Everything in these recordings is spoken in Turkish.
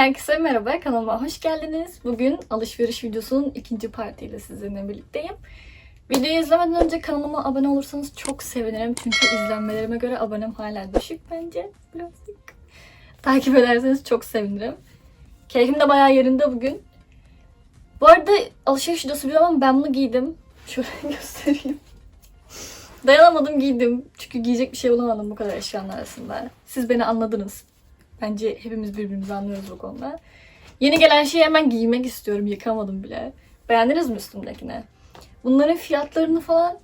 Herkese merhaba, kanalıma hoş geldiniz. Bugün alışveriş videosunun ikinci partiyle sizinle birlikteyim. Videoyu izlemeden önce kanalıma abone olursanız çok sevinirim. Çünkü izlenmelerime göre abonem hala düşük bence. Birazcık. Takip ederseniz çok sevinirim. Keyfim de bayağı yerinde bugün. Bu arada alışveriş videosu biliyorum ama ben bunu giydim. Şöyle göstereyim. Dayanamadım giydim. Çünkü giyecek bir şey bulamadım bu kadar eşyanın arasında. Siz beni anladınız. Bence hepimiz birbirimizi anlıyoruz bu konuda. Yeni gelen şeyi hemen giymek istiyorum. Yıkamadım bile. Beğendiniz mi üstümdekini? Bunların fiyatlarını falan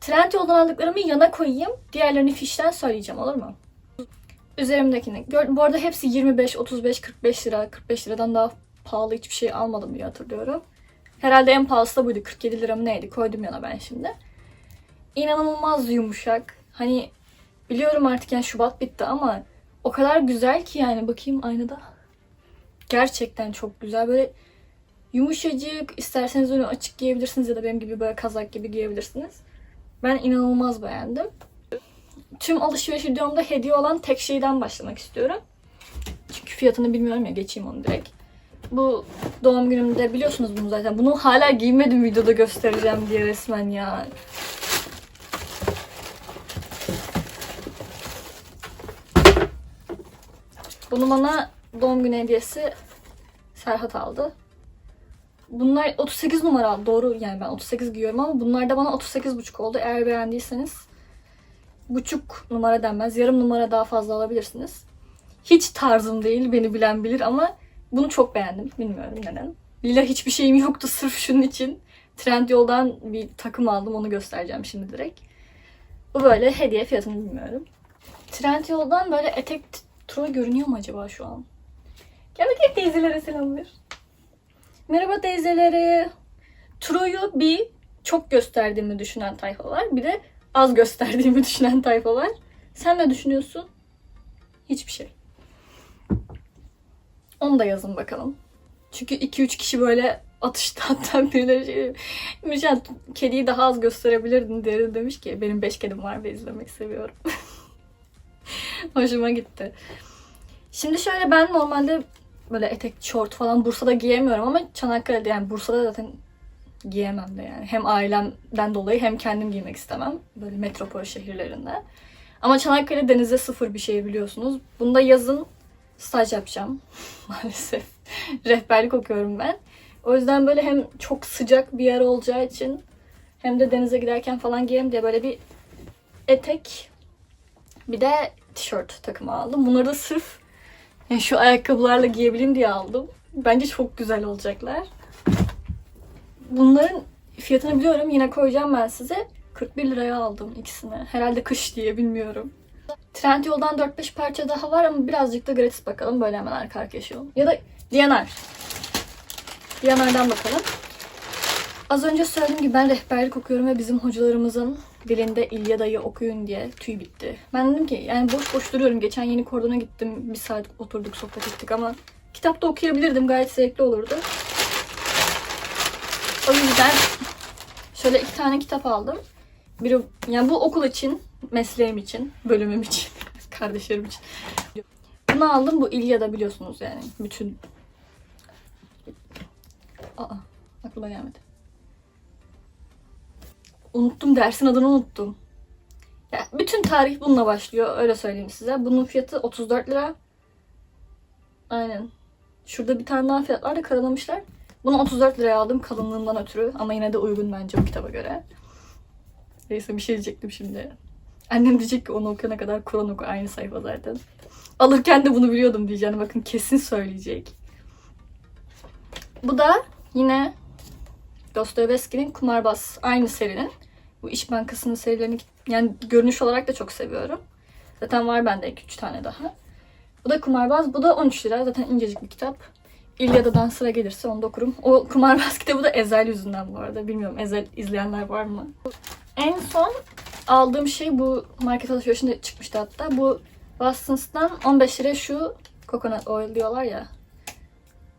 Trendyol'dan aldıklarımı yana koyayım. Diğerlerini fişten söyleyeceğim olur mu? Üzerimdekini. Bu arada hepsi 25, 35, 45 lira. 45 liradan daha pahalı hiçbir şey almadım diye hatırlıyorum. Herhalde en pahalısı da buydu. 47 lira mı neydi? Koydum yana ben şimdi. İnanılmaz yumuşak. Hani biliyorum artık yani Şubat bitti ama o kadar güzel ki yani bakayım aynada. Gerçekten çok güzel. Böyle yumuşacık. isterseniz önü açık giyebilirsiniz ya da benim gibi böyle kazak gibi giyebilirsiniz. Ben inanılmaz beğendim. Tüm alışveriş videomda hediye olan tek şeyden başlamak istiyorum. Çünkü fiyatını bilmiyorum ya geçeyim onu direkt. Bu doğum günümde biliyorsunuz bunu zaten. Bunu hala giymedim videoda göstereceğim diye resmen ya. Bunu bana doğum günü hediyesi Serhat aldı. Bunlar 38 numara. Doğru yani ben 38 giyiyorum ama bunlar da bana 38,5 oldu. Eğer beğendiyseniz buçuk numara denmez. Yarım numara daha fazla alabilirsiniz. Hiç tarzım değil. Beni bilen bilir ama bunu çok beğendim. Bilmiyorum neden. Lila hiçbir şeyim yoktu sırf şunun için. Trendyol'dan bir takım aldım. Onu göstereceğim şimdi direkt. Bu böyle hediye fiyatını bilmiyorum. Trendyol'dan böyle etek Troy görünüyor mu acaba şu an? Gel bakayım teyzelere selam ver. Merhaba teyzeleri. Troy'u bir çok gösterdiğimi düşünen tayfa var. Bir de az gösterdiğimi düşünen tayfa var. Sen ne düşünüyorsun? Hiçbir şey. Onu da yazın bakalım. Çünkü 2-3 kişi böyle atıştı hatta birileri şey Müjgan kediyi daha az gösterebilirdin diye demiş ki benim 5 kedim var ve izlemek seviyorum. Hoşuma gitti. Şimdi şöyle ben normalde böyle etek, şort falan Bursa'da giyemiyorum ama Çanakkale'de yani Bursa'da zaten giyemem de yani. Hem ailemden dolayı hem kendim giymek istemem. Böyle metropol şehirlerinde. Ama Çanakkale denize sıfır bir şey biliyorsunuz. Bunda yazın staj yapacağım maalesef. Rehberlik okuyorum ben. O yüzden böyle hem çok sıcak bir yer olacağı için hem de denize giderken falan giyerim diye böyle bir etek bir de tişört takımı aldım. Bunları da sırf yani şu ayakkabılarla giyebileyim diye aldım. Bence çok güzel olacaklar. Bunların fiyatını biliyorum. Yine koyacağım ben size. 41 liraya aldım ikisini. Herhalde kış diye bilmiyorum. Trendyol'dan 4-5 parça daha var ama birazcık da gratis bakalım. Böyle hemen arka arkaya şey. Ya da Diyanar. Diyanar'dan bakalım. Az önce söylediğim gibi ben rehberlik okuyorum ve bizim hocalarımızın dilinde İlyada'yı okuyun diye tüy bitti. Ben dedim ki yani boş boş duruyorum. Geçen yeni kordona gittim. Bir saat oturduk sohbet ettik ama kitapta okuyabilirdim. Gayet zevkli olurdu. O yüzden şöyle iki tane kitap aldım. Biri yani bu okul için, mesleğim için, bölümüm için, kardeşlerim için. Bunu aldım. Bu İlyada biliyorsunuz yani. Bütün Aa, aklıma gelmedi. Unuttum dersin adını unuttum. Ya, bütün tarih bununla başlıyor öyle söyleyeyim size. Bunun fiyatı 34 lira. Aynen. Şurada bir tane daha fiyatlar da karalamışlar. Bunu 34 liraya aldım kalınlığından ötürü ama yine de uygun bence bu kitaba göre. Neyse bir şey diyecektim şimdi. Annem diyecek ki onu okuyana kadar Kur'an oku aynı sayfa zaten. Alırken de bunu biliyordum diyeceğini bakın kesin söyleyecek. Bu da yine Dostoyevski'nin Kumarbaz aynı serinin. Bu İş Bankası'nın serilerini yani görünüş olarak da çok seviyorum. Zaten var bende 2-3 tane daha. Bu da Kumarbaz. Bu da 13 lira. Zaten incecik bir kitap. İlyada'dan sıra gelirse onu da okurum. O Kumarbaz kitabı da Ezel yüzünden bu arada. Bilmiyorum Ezel izleyenler var mı? En son aldığım şey bu market alışverişinde çıkmıştı hatta. Bu Watsons'tan 15 liraya şu coconut oil diyorlar ya.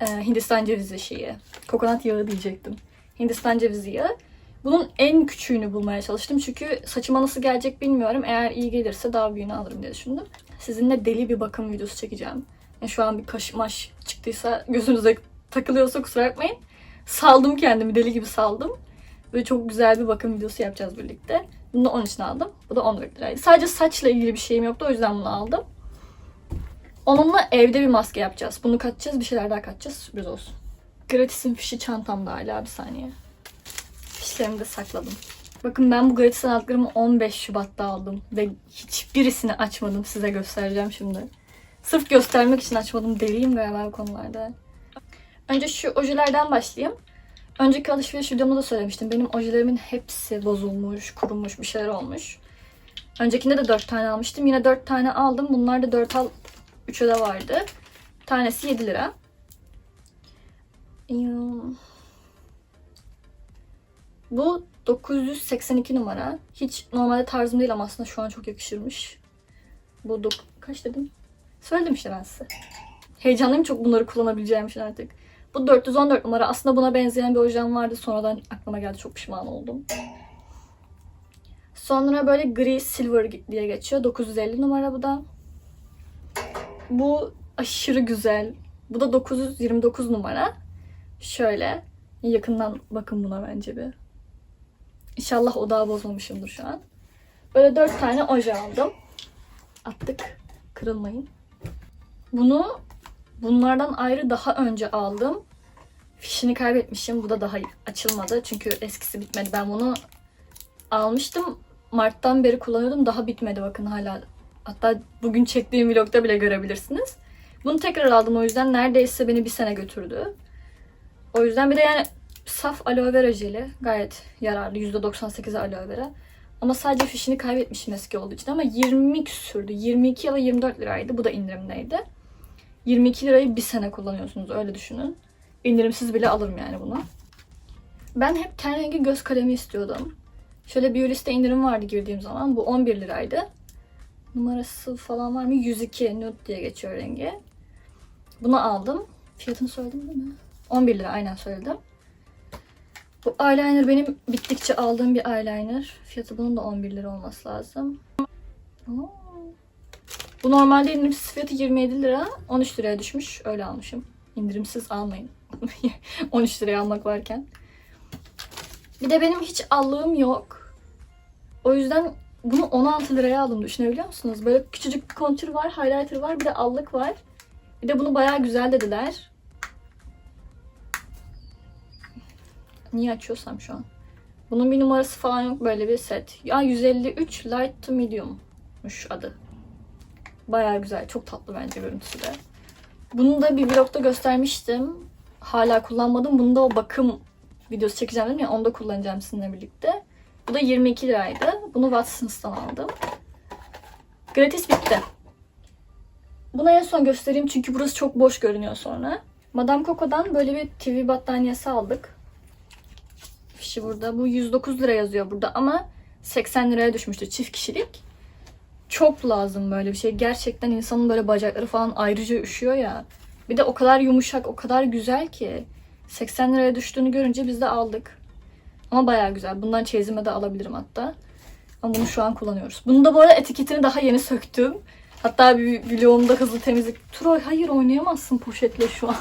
Ee, Hindistan cevizi şeyi. Kokonat yağı diyecektim. Hindistan cevizi yağı. Bunun en küçüğünü bulmaya çalıştım. Çünkü saçıma nasıl gelecek bilmiyorum. Eğer iyi gelirse daha büyüğünü alırım diye düşündüm. Sizinle deli bir bakım videosu çekeceğim. Yani şu an bir kaş maş çık çıktıysa gözünüze takılıyorsa kusura bakmayın. Saldım kendimi deli gibi saldım. Ve çok güzel bir bakım videosu yapacağız birlikte. Bunu da onun için aldım. Bu da 14 liraydı. Sadece saçla ilgili bir şeyim yoktu o yüzden bunu aldım. Onunla evde bir maske yapacağız. Bunu katacağız bir şeyler daha katacağız sürpriz olsun. Gratis'in fişi çantamda hala bir saniye. Fişlerimi de sakladım. Bakın ben bu Gratis'ten aldıklarımı 15 Şubat'ta aldım. Ve hiçbirisini açmadım. Size göstereceğim şimdi. Sırf göstermek için açmadım. Deliyim galiba bu konularda. Önce şu ojelerden başlayayım. Önceki alışveriş videomda da söylemiştim. Benim ojelerimin hepsi bozulmuş, kurumuş, bir şeyler olmuş. Öncekinde de 4 tane almıştım. Yine 4 tane aldım. Bunlar da 4 al 3'e de vardı. Tanesi 7 lira. Bu 982 numara. Hiç normalde tarzım değil ama aslında şu an çok yakışırmış. Bu dok- kaç dedim? Söyledim işte ben size. Heyecanlıyım çok bunları kullanabileceğim için artık. Bu 414 numara. Aslında buna benzeyen bir ojem vardı. Sonradan aklıma geldi. Çok pişman oldum. Sonra böyle gri silver diye geçiyor. 950 numara bu da. Bu aşırı güzel. Bu da 929 numara. Şöyle. Yakından bakın buna bence bir. İnşallah odağı bozmamışımdır şu an. Böyle dört tane oje aldım. Attık. Kırılmayın. Bunu bunlardan ayrı daha önce aldım. Fişini kaybetmişim. Bu da daha açılmadı. Çünkü eskisi bitmedi. Ben bunu almıştım. Mart'tan beri kullanıyordum. Daha bitmedi bakın hala. Hatta bugün çektiğim vlogda bile görebilirsiniz. Bunu tekrar aldım o yüzden. Neredeyse beni bir sene götürdü. O yüzden bir de yani saf aloe vera jeli. Gayet yararlı. %98'e aloe vera. Ama sadece fişini kaybetmişim eski olduğu için ama 20 küsürdü. 22 ya da 24 liraydı. Bu da indirimdeydi. 22 lirayı bir sene kullanıyorsunuz öyle düşünün. İndirimsiz bile alırım yani bunu. Ben hep ten rengi göz kalemi istiyordum. Şöyle bir liste indirim vardı girdiğim zaman. Bu 11 liraydı. Numarası falan var mı? 102 nude diye geçiyor rengi. Bunu aldım. Fiyatını söyledim değil mi? 11 lira aynen söyledim. Bu eyeliner benim bittikçe aldığım bir eyeliner. Fiyatı bunun da 11 lira olması lazım. Bu normalde indirimsiz fiyatı 27 lira. 13 liraya düşmüş. Öyle almışım. İndirimsiz almayın. 13 liraya almak varken. Bir de benim hiç allığım yok. O yüzden bunu 16 liraya aldım düşünebiliyor musunuz? Böyle küçücük bir kontür var, highlighter var, bir de allık var. Bir de bunu bayağı güzel dediler. Niye açıyorsam şu an. Bunun bir numarası falan yok böyle bir set. Ya 153 light to medium'muş adı. Bayağı güzel. Çok tatlı bence görüntüsü de. Bunu da bir vlogda göstermiştim. Hala kullanmadım. Bunu da o bakım videosu çekeceğim dedim ya onu da kullanacağım sizinle birlikte. Bu da 22 liraydı. Bunu Watsons'tan aldım. Gratis bitti. Bunu en son göstereyim çünkü burası çok boş görünüyor sonra. Madame Coco'dan böyle bir TV battaniyesi aldık. Fişi burada. Bu 109 lira yazıyor burada ama 80 liraya düşmüştü çift kişilik. Çok lazım böyle bir şey. Gerçekten insanın böyle bacakları falan ayrıca üşüyor ya. Bir de o kadar yumuşak, o kadar güzel ki. 80 liraya düştüğünü görünce biz de aldık. Ama bayağı güzel. Bundan çeyizime de alabilirim hatta. Ama bunu şu an kullanıyoruz. Bunu da bu arada etiketini daha yeni söktüm. Hatta bir vlogumda hızlı temizlik. Troy hayır oynayamazsın poşetle şu an.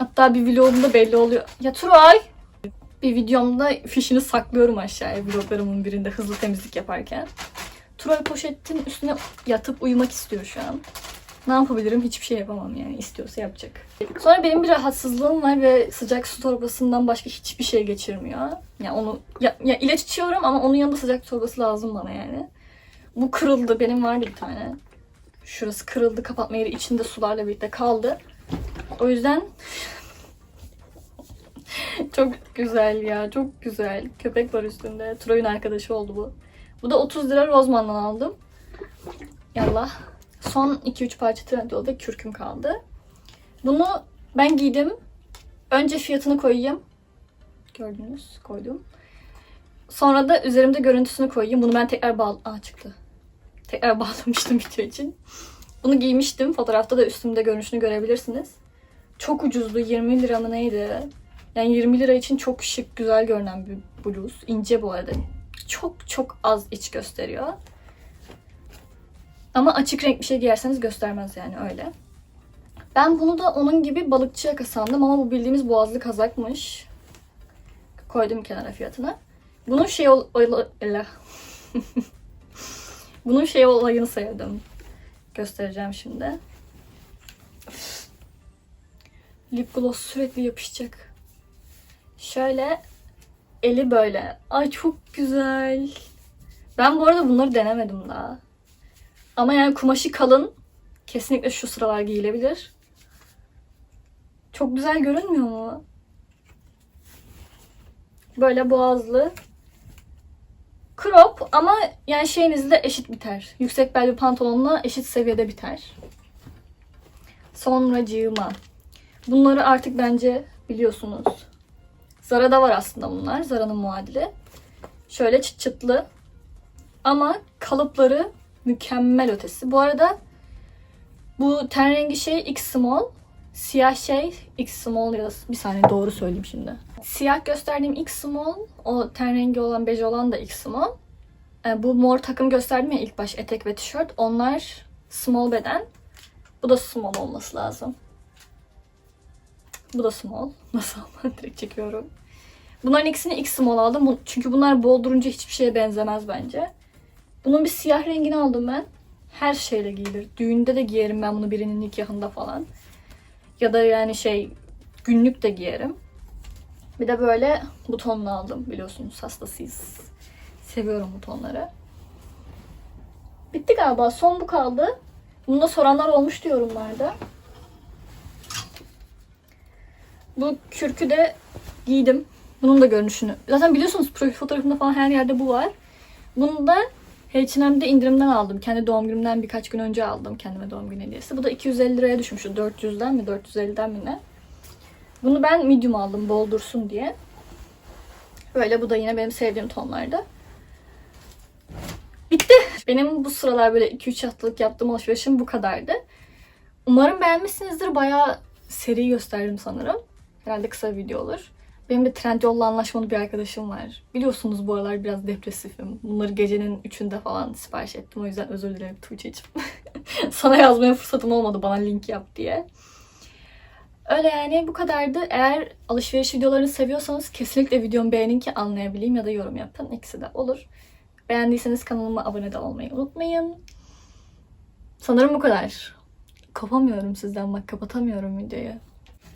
Hatta bir vlogumda belli oluyor. Ya Troy! Bir videomda fişini saklıyorum aşağıya vloglarımın birinde hızlı temizlik yaparken. Troy poşetin üstüne yatıp uyumak istiyor şu an. Ne yapabilirim? Hiçbir şey yapamam yani. İstiyorsa yapacak. Sonra benim bir rahatsızlığım var ve sıcak su torbasından başka hiçbir şey geçirmiyor. Yani onu ya, ya ilaç içiyorum ama onun yanında sıcak torbası lazım bana yani. Bu kırıldı. Benim vardı bir tane. Şurası kırıldı. Kapatma yeri içinde sularla birlikte kaldı. O yüzden çok güzel ya. Çok güzel. Köpek var üstünde. Troy'un arkadaşı oldu bu. Bu da 30 lira Rozman'dan aldım. Yallah. Son 2-3 parça Trendyol ve kürküm kaldı. Bunu ben giydim. Önce fiyatını koyayım. Gördünüz. Koydum. Sonra da üzerimde görüntüsünü koyayım. Bunu ben tekrar bağ... Aa çıktı. Tekrar bağlamıştım video için. Bunu giymiştim. Fotoğrafta da üstümde görünüşünü görebilirsiniz. Çok ucuzdu. 20 lira mı neydi? Yani 20 lira için çok şık, güzel görünen bir bluz. İnce bu arada. Çok çok az iç gösteriyor. Ama açık renk bir şey giyerseniz göstermez yani öyle. Ben bunu da onun gibi balıkçı yaka ama bu bildiğimiz boğazlı kazakmış. Koydum kenara fiyatını. Bunun şey ol... Bunun şey olayını sevdim. Göstereceğim şimdi. Lip gloss sürekli yapışacak. Şöyle eli böyle. Ay çok güzel. Ben bu arada bunları denemedim daha. Ama yani kumaşı kalın. Kesinlikle şu sıralar giyilebilir. Çok güzel görünmüyor mu? Böyle boğazlı. Crop ama yani şeyinizle eşit biter. Yüksek belli pantolonla eşit seviyede biter. Sonracığıma. Bunları artık bence biliyorsunuz. Zara'da var aslında bunlar. Zara'nın muadili. Şöyle çıt çıtlı. Ama kalıpları mükemmel ötesi. Bu arada bu ten rengi şey X small. Siyah şey X small ya da bir saniye doğru söyleyeyim şimdi. Siyah gösterdiğim X small, o ten rengi olan bej olan da X small. E, bu mor takım gösterdim ya ilk baş etek ve tişört. Onlar small beden. Bu da small olması lazım. Bu da small. Nasıl direkt çekiyorum. Bunların ikisini X small aldım. Çünkü bunlar bol durunca hiçbir şeye benzemez bence. Bunun bir siyah rengini aldım ben. Her şeyle giyilir. Düğünde de giyerim ben bunu birinin nikahında falan. Ya da yani şey günlük de giyerim. Bir de böyle butonlu aldım biliyorsunuz hastasıyız. Seviyorum butonları. Bitti galiba. Son bu kaldı. Bunu da soranlar olmuştu yorumlarda. Bu kürkü de giydim. Bunun da görünüşünü. Zaten biliyorsunuz profil fotoğrafında falan her yerde bu var. Bunu da H&M'de indirimden aldım. Kendi doğum günümden birkaç gün önce aldım kendime doğum günü hediyesi. Bu da 250 liraya düşmüştü. 400'den mi 450'den mi ne? Bunu ben medium aldım bol dursun diye. Böyle bu da yine benim sevdiğim tonlarda. Bitti. Benim bu sıralar böyle 2-3 haftalık yaptığım alışverişim bu kadardı. Umarım beğenmişsinizdir. Bayağı seri gösterdim sanırım. Herhalde kısa bir video olur. Benim de Trendyol'la anlaşmalı bir arkadaşım var. Biliyorsunuz bu aralar biraz depresifim. Bunları gecenin üçünde falan sipariş ettim. O yüzden özür dilerim Tuğçe'cim. Sana yazmaya fırsatım olmadı bana link yap diye. Öyle yani bu kadardı. Eğer alışveriş videolarını seviyorsanız kesinlikle videomu beğenin ki anlayabileyim ya da yorum yapın. İkisi de olur. Beğendiyseniz kanalıma abone de olmayı unutmayın. Sanırım bu kadar. Kopamıyorum sizden bak kapatamıyorum videoyu.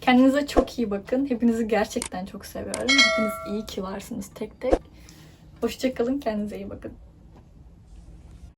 Kendinize çok iyi bakın. Hepinizi gerçekten çok seviyorum. Hepiniz iyi ki varsınız tek tek. Hoşçakalın. Kendinize iyi bakın.